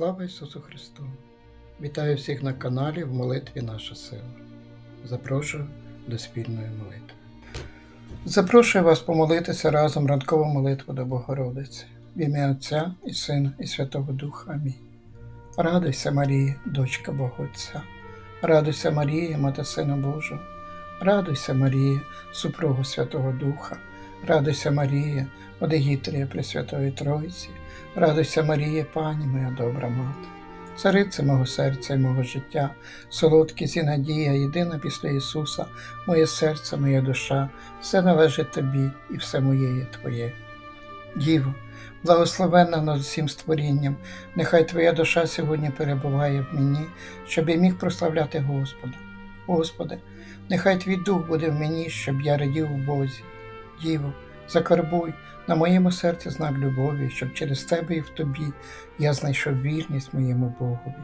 Слава Ісусу Христу! Вітаю всіх на каналі в молитві Наша сила. Запрошую до спільної молитви. Запрошую вас помолитися разом ранкову молитву до Богородиці, в ім'я Отця і Сина, і Святого Духа. Амінь. Радуйся, Марія, дочка Бога Отця. Радуйся, Марія, Мати Сина Божого. Радуйся, Марія, супругу Святого Духа. Радуйся, Марія, Одегітрія Пресвятої Тройці. Радуйся, Марія, пані моя добра мати, царице мого серця і мого життя, солодкість і надія, єдина після Ісуса, моє серце, моя душа, все належить тобі і все моє є Твоє. Діво, благословенна над усім створінням, нехай Твоя душа сьогодні перебуває в мені, щоб я міг прославляти Господа. Господи, нехай Твій дух буде в мені, щоб я радів у Бозі. Діво, закарбуй на моєму серці знак любові, щоб через тебе і в тобі я знайшов вірність моєму Богові.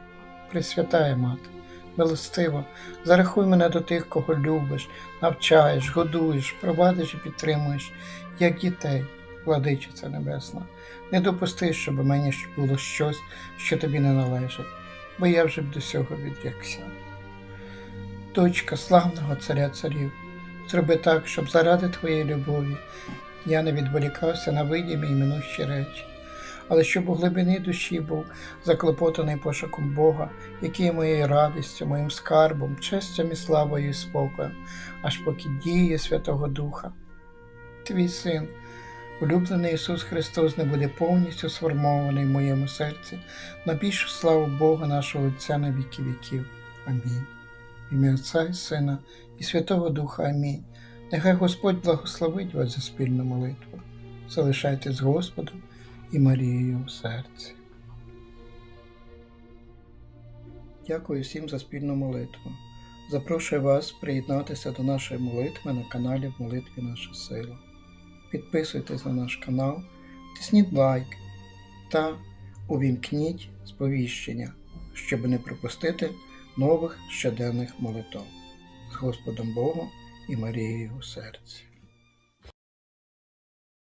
Пресвятая мати, милостиво, зарахуй мене до тих, кого любиш, навчаєш, годуєш, провадиш і підтримуєш, як дітей, владичиця небесна. Не допусти, щоб у мені було щось, що тобі не належить, бо я вже б до цього відрікся. Дочка славного царя царів, зроби так, щоб заради твоєї любові я не відволікався на видимі і минущі речі, але щоб у глибині душі був заклопотаний пошуком Бога, який є моєю радістю, моїм скарбом, честям і славою і спокоєм, аж поки діє Святого Духа. Твій син, улюблений Ісус Христос, не буде повністю сформований в моєму серці на більшу славу Бога нашого Отця на віки віків. Амінь. В ім'я Отця і Сина і Святого Духа. Амінь. Нехай Господь благословить вас за спільну молитву. Залишайтесь з Господом і Марією в серці. Дякую всім за спільну молитву. Запрошую вас приєднатися до нашої молитви на каналі в молитві Наша Сила. Підписуйтесь на наш канал, тисніть лайк та увімкніть сповіщення, щоб не пропустити нових щоденних молитв. З Господом Богом і Марією у серці.